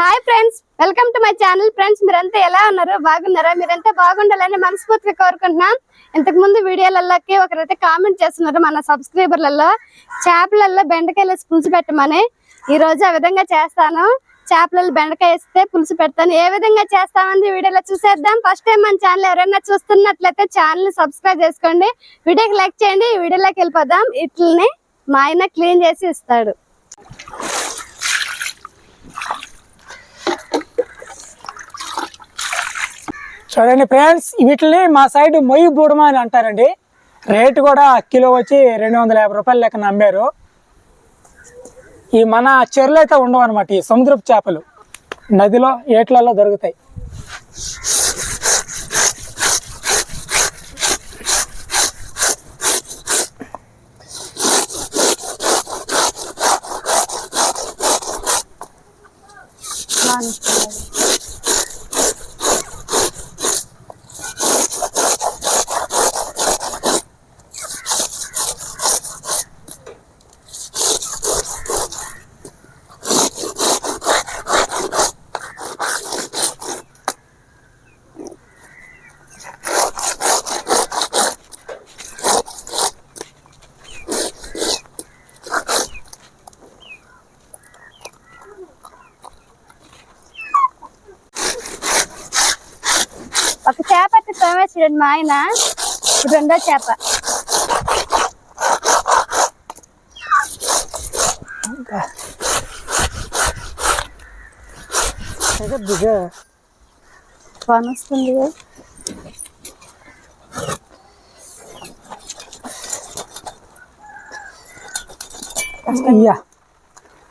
Hi friends welcome to my channel friends మీరంతా ఎలా ఉన్నారు? బాగున్నారా? మీరంతా బాగుండాలని మనస్ఫూర్తిగా కోరుకుంటున్నాం. ఇంతకు ముందు వీడియోలలోకి ఒకరైతే కామెంట్ చేస్తున్నారు మన సబ్స్క్రైబర్లలో చేపలలో బెండకాయలు పులుసు పెట్టమని. ఈ రోజు ఆ విధంగా చేస్తాను. చేపలలో బెండకాయ వేస్తే పులుసు పెడతాను. ఏ విధంగా చేస్తామని వీడియోలో చూసేద్దాం. ఫస్ట్ టైం మన ఛానల్ ఎవరైనా చూస్తున్నట్లయితే ఛానల్ సబ్స్క్రైబ్ చేసుకోండి. వీడియోకి లైక్ చేయండి. ఈ వీడియోలోకి వెళ్ళిపోదాం. ఇట్లని మా ఆయన క్లీన్ చేసి ఇస్తాడు. చూడండి ఫ్రెండ్స్ వీటిని మా సైడ్ మొయ్యి బూడమా అని అంటారండి. రేటు కూడా కిలో వచ్చి రెండు వందల యాభై రూపాయల లెక్కన అమ్మారు ఈ మన చెరువులు అయితే ఉండవు అనమాట ఈ సముద్రపు చేపలు. నదిలో ఏట్లలో దొరుకుతాయి ఒక చేప అయితే తోమే చూడండి మా ఆయన రెండో చేప. పని వస్తుంది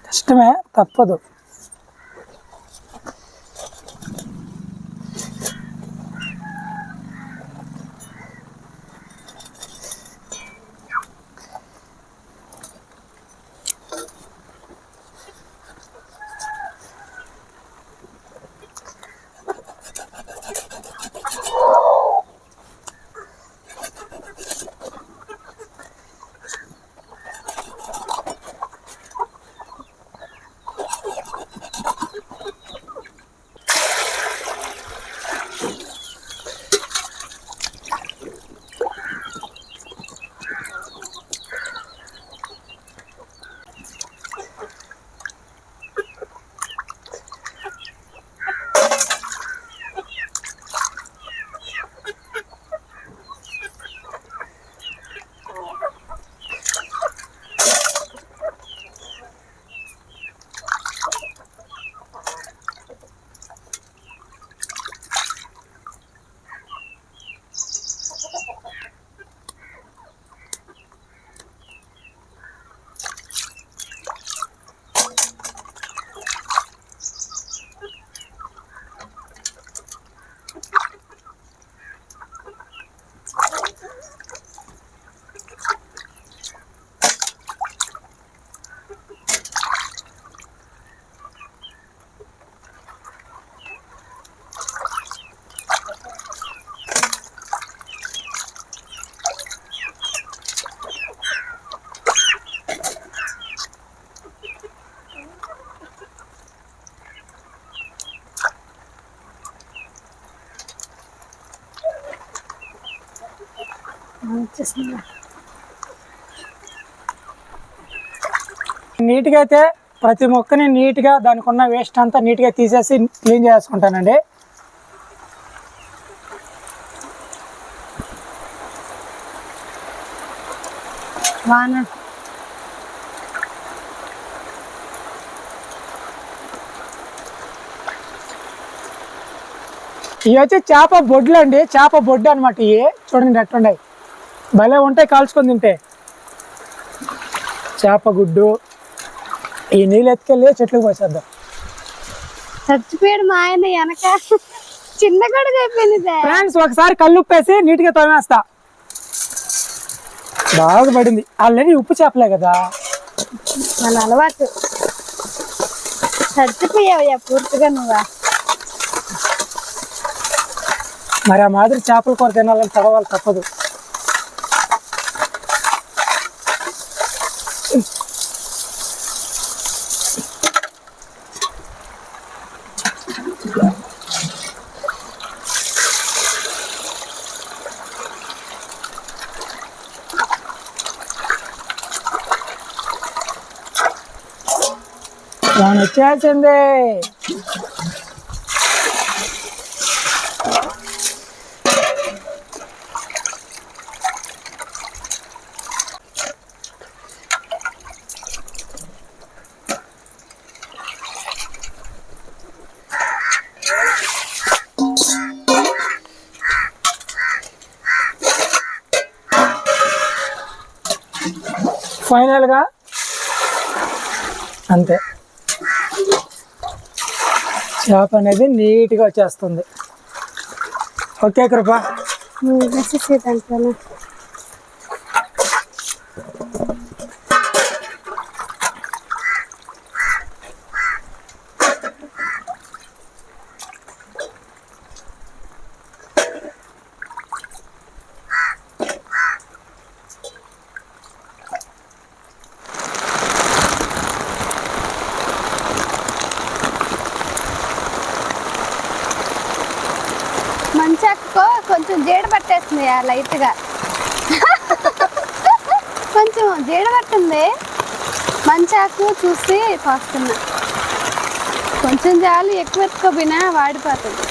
కష్టమే తప్పదు. నీట్గా అయితే ప్రతి మొక్కని నీట్గా దానికి ఉన్న వేస్ట్ అంతా నీట్గా తీసేసి క్లీన్ చేసుకుంటానండి. వాన ఇవి వచ్చి చేప బొడ్లు అండి చేప బొడ్డు అనమాట ఇవి చూడండి ఎట్లున్నాయి. భలే ఉంటాయి కాల్చుకొని తింటే. చేప గుడ్డు ఈ నీళ్ళు ఎత్తుకెళ్ళి చెట్లకు పోసేద్దాం. చచ్చిపోయాడు మా ఆయన వెనక. చిన్న కూడా అయిపోయింది. ఫ్రెండ్స్ ఒకసారి కళ్ళు ఉప్పేసి నీట్గా తోమేస్తా బాగా పడింది. ఆల్రెడీ ఉప్పు చేపలే కదా. మన అలవాటు. చచ్చిపోయావయ్యా పూర్తిగా నువ్వా. మరి ఆ మాదిరి చేపల కూర తినాలని చదవాలి తప్పదు. వచ్చేసింది ఫైనల్గా అంతే. చేప అనేది నీట్గా వచ్చేస్తుంది. ఓకే కృప మెసేజ్ చేద్దాం మంచాకో కొంచెం జీడ పట్టేస్తుంది ఆ లైట్గా. కొంచెం జీడ పట్టింది మంచాకు చూసి పోస్తున్నా కొంచెం జాలి ఎక్కువ ఎత్తుకోపోయినా వాడిపోతుంది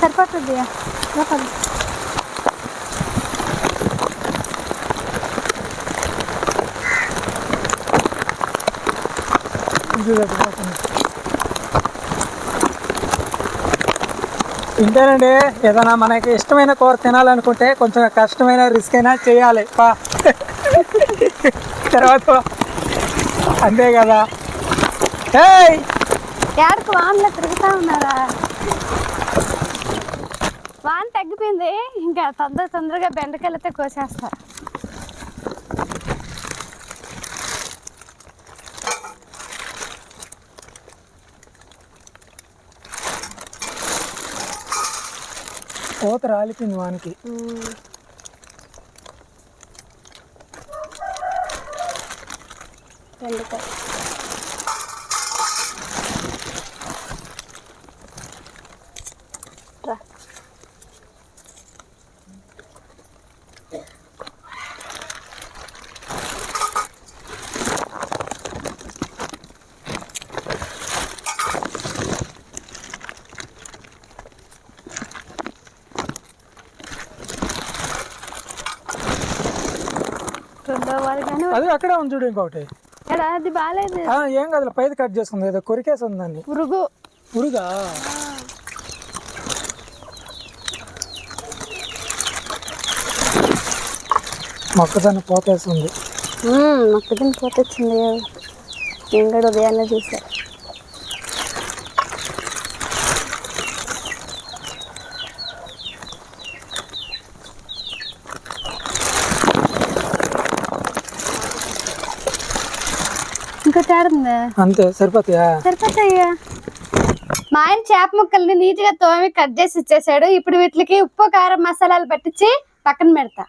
సరిపోతుంది సరిపోతుంది ఇది ఇంతేనండి ఏదైనా మనకి ఇష్టమైన కూర తినాలనుకుంటే కొంచెం కష్టమైన రిస్క్ అయినా చేయాలి. పా. తర్వాత అంతే కదా. ఏయ్! ఏడకు వానలో తిరుగుతా ఉన్నారా? వాన తగ్గిపోయింది ఇంకా తొందర తొందరగా బెండకాయలతో కోసేస్తా. కోత రాలిపోయింది వానికి. రెండు అది అక్కడే ఉంది చూడు ఇంకొకటి. అది బాగాలేదు ఏం కాదు పైది కట్ చేసుకుంది. ఏదో కొరికేసి ఉంది దాన్ని. పురుగు. పురుగా? మొక్కజొన్న పోతేస్తుంది మొక్కజొన్న పూత వచ్చింది నేను కూడా ఉదయాన్నే చూసా. ఇంకా తేడుందా అంతే సరిపోతాయా? సరిపోతాయ్యా మా ఆయన చేప ముక్కల్ని నీట్గా తోమి కట్ చేసి ఇచ్చేసాడు. ఇప్పుడు వీటికి ఉప్పు కారం మసాలాలు పట్టించి పక్కన పెడతా.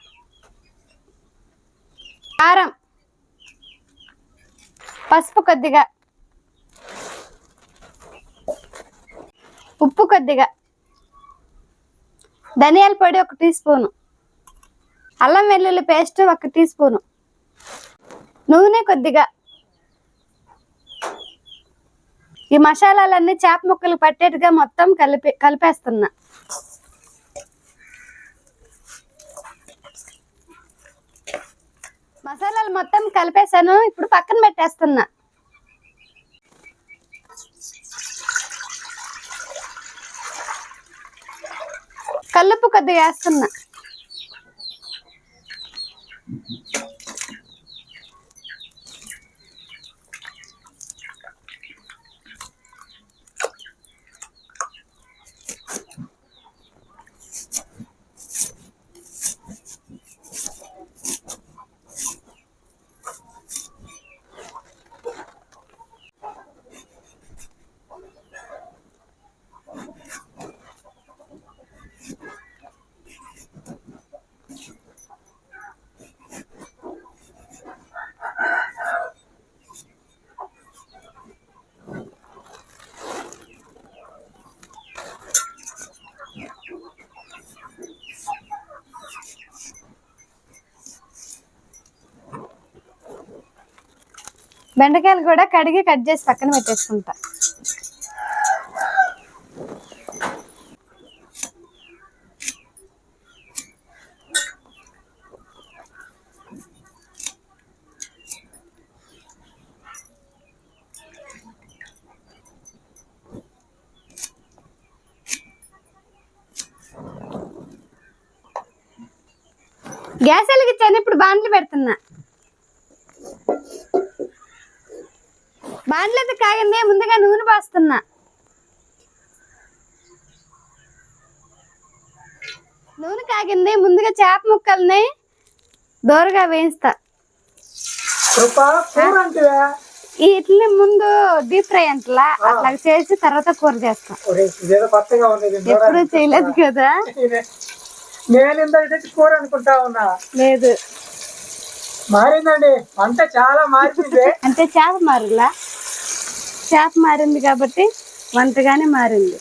కారం. పసుపు కొద్దిగా. ఉప్పు కొద్దిగా. ధనియాల పొడి ఒక టీ స్పూను. అల్లం వెల్లుల్లి పేస్ట్ ఒక టీ స్పూను. నూనె కొద్దిగా. ఈ మసాలాలన్నీ చేప ముక్కలు పట్టేట్టుగా మొత్తం కలిపి కలిపేస్తున్నా. మసాలాలు మొత్తం కలిపేసాను ఇప్పుడు పక్కన పెట్టేస్తున్నా. కల్లుపు కొద్దిగా వేస్తున్నా. బెండకాయలు కూడా కడిగి కట్ చేసి పక్కన పెట్టేసుకుంటా. గ్యాస్ వెలిగించాను ఇప్పుడు బాండ్లు పెడుతున్నా. కాగింది ముందుగా నూనె పోస్తున్నా నూనె కాగింది ముందుగా చేప ముక్కల్ని దోరగా వేయిస్తా. అంటే ఇడ్లీ ముందు డీప్ ఫ్రై అంటలా అట్లా చేసి తర్వాత కూర చేస్తా. ఎప్పుడు చేయలేదు కదా. నేను కూర అనుకుంటా ఉన్నా. లేదు. మారిందండి వంట చాలా మారింది అంటే చేప మారులా? చేప మారింది కాబట్టి వంటగానే మారింది.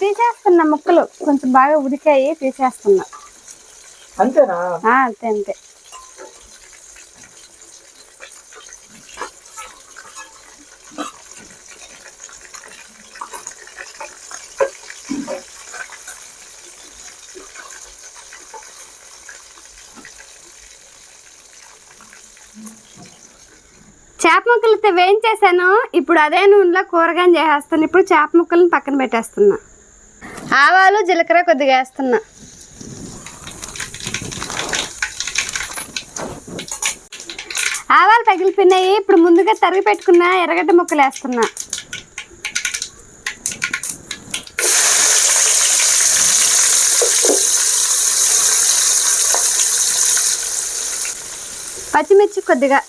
తీసేస్తున్నా ముక్కలు కొంచెం బాగా ఉడికాయి తీసేస్తున్నా. అంతేనా? అంతే అంతే. చేప ముక్కలు వేయించేసాను. ఇప్పుడు అదే నూనెలో కూరగాయలు చేసేస్తాను. ఇప్పుడు చేప ముక్కలను పక్కన పెట్టేస్తున్నా. ఆవాలు జీలకర్ర కొద్దిగా వేస్తున్నా. ఆవాలు పగిలిపోయినాయి. ఇప్పుడు ముందుగా తరిగి పెట్టుకున్న ఎర్రగడ్డ ముక్కలు వేస్తున్నా. పచ్చిమిర్చి కొద్దిగా.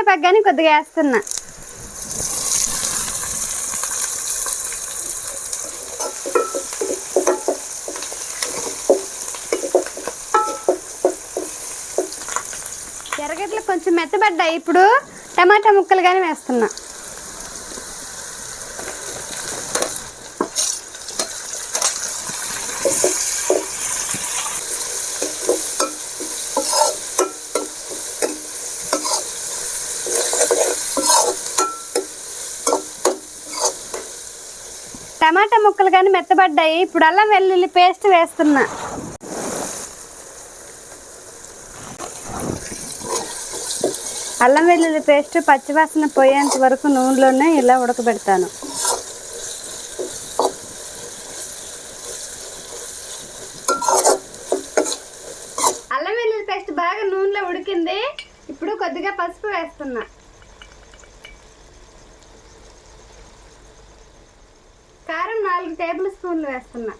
కరివేపాకు కానీ కొద్దిగా వేస్తున్నా. ఎర్రగడ్డలు కొంచెం మెత్తబడ్డాయి. ఇప్పుడు టమాటా ముక్కలు కానీ వేస్తున్నా. టమాటా ముక్కలు కానీ మెత్తబడ్డాయి. ఇప్పుడు అల్లం వెల్లుల్లి పేస్ట్ వేస్తున్నా. అల్లం వెల్లుల్లి పేస్ట్ పచ్చివాసన పోయేంత వరకు నూనెలోనే ఇలా ఉడకబెడతాను అల్లం వెల్లుల్లి పేస్ట్ బాగా నూనెలో ఉడికింది ఇప్పుడు కొద్దిగా పసుపు వేస్తున్నా కారం నాలుగు టేబుల్ స్పూన్లు వేస్తున్నా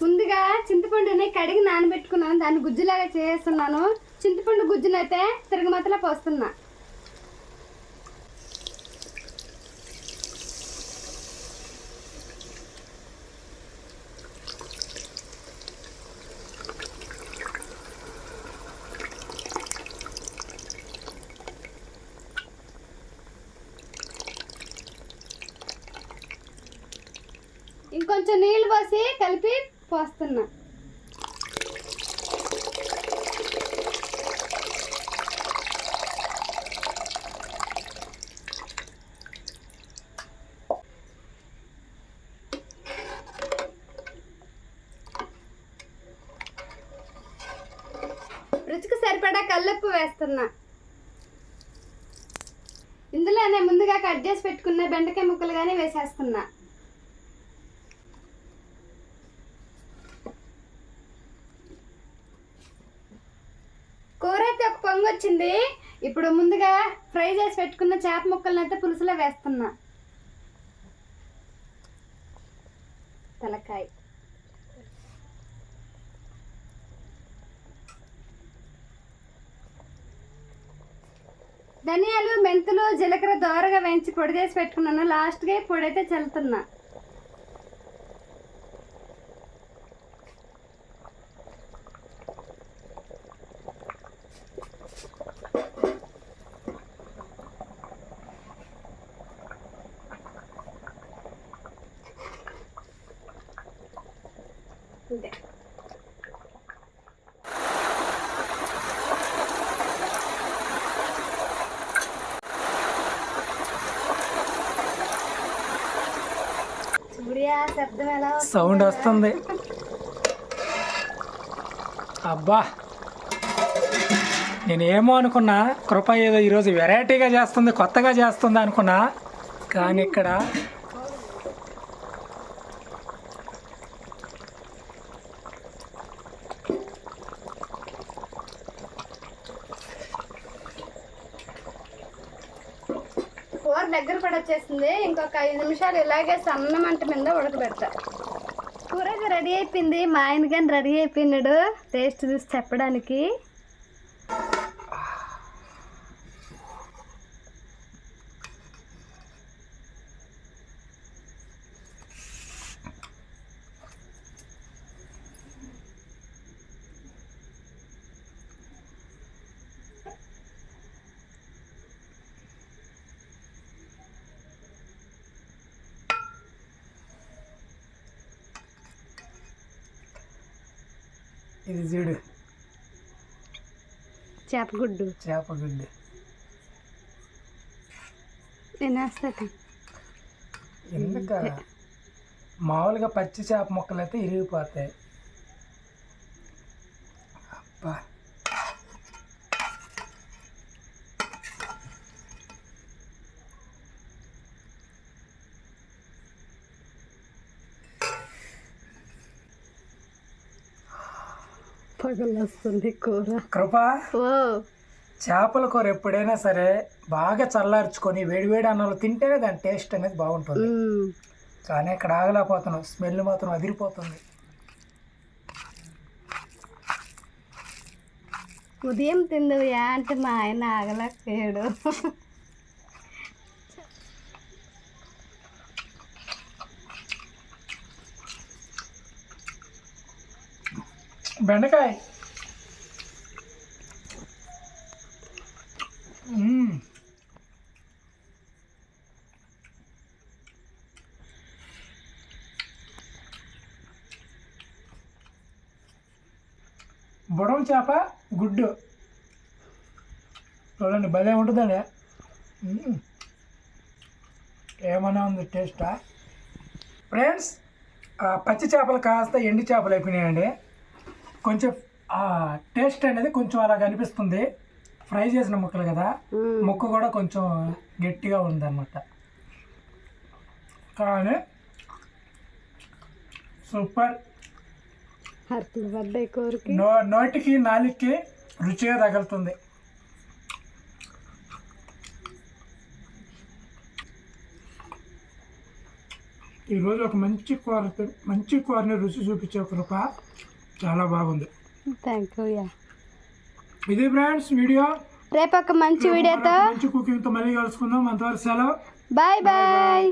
ముందుగా చింతపండుని కడిగి నానబెట్టుకున్నాను. దాన్ని గుజ్జులాగా చేస్తున్నాను. చింతపండు గుజ్జునైతే తిరగమతలా పోస్తున్నా. ఇంకొంచెం నీళ్ళు పోసి కలిపి పోస్తున్నా రుచికి సరిపడా కల్లుప్పు వేస్తున్నా ఇందులోనే ముందుగా కట్ చేసి పెట్టుకున్న బెండకాయ ముక్కలు కానీ వేసేస్తున్నా. కూర అయితే ఒక పొంగు వచ్చింది. ఇప్పుడు ముందుగా ఫ్రై చేసి పెట్టుకున్న చేప ముక్కలను అయితే పులుసులో వేస్తున్నా. తలకాయ. ధనియాలు మెంతులు జీలకర్ర దోరగా వేయించి పొడి చేసి పెట్టుకున్నాను. లాస్ట్గా పొడి అయితే చల్లుతున్నా ఇదే సూర్య శబ్దం ఎలా వస్తుందో. సౌండ్ వస్తుంది. అబ్బా! నేను ఏమో అనుకున్నా కృప ఏదో ఈరోజు వెరైటీగా చేస్తుంది కొత్తగా చేస్తుంది అనుకున్నా. కానీ ఇక్కడ కూర దగ్గర పడొచ్చేసింది. ఇంకొక ఐదు నిమిషాలు ఇలాగే సన్న మంట మీద ఉడకబెడతా. కూర రెడీ అయిపోయింది. మా ఆయన కానీ రెడీ అయిపోయినాడు. టేస్ట్ చూసి చెప్పడానికి. ఇది చూడు. చేపగుడ్డు చేప గుడ్డు. నేను వేస్తాను. ఎందుక? మామూలుగా పచ్చి చేప ముక్కలు అయితే ఇరిగిపోతాయి. పగలు వస్తుంది కూర. కృప చేపల కూర ఎప్పుడైనా సరే బాగా చల్లార్చుకొని వేడివేడి అన్నంలో తింటేనే దాని టేస్ట్ అనేది బాగుంటుంది. కానీ ఇక్కడ ఆగలేకపోతున్నాం. స్మెల్ మాత్రం అదిరిపోతుంది. ఉదయం తిందుయా అంటే మా ఆయన ఆగలేకపోయాడు. బెండకాయ. మ్మ్. బుడం చేప గుడ్డు. చూడండి భలే ఉంటుందండి. ఏమైనా ఉంది టేస్టా? ఫ్రెండ్స్ పచ్చి చేపలు కాస్త ఎండి చేపలు అయిపోయినాయండి. కొంచెం ఆ టేస్ట్ అనేది కొంచెం అలా కనిపిస్తుంది ఫ్రై చేసిన ముక్కలు కదా. ముక్క కూడా కొంచెం గట్టిగా ఉందన్నమాట. కానీ సూపర్. నో నోటికి నాలుగుకి రుచిగా తగులుతుంది. ఈరోజు ఒక మంచి కూర మంచి కూరని రుచి చూపించే కృప చాలా బాగుంది. థ్యాంక్ యూ యా ఇది ఫ్రెండ్స్ వీడియో. రేపు ఒక మంచి వీడియోతో మంచి కుకింగ్తో మళ్ళీ కలుసుకుందాం. అంతవరకు సెలవు. Bye bye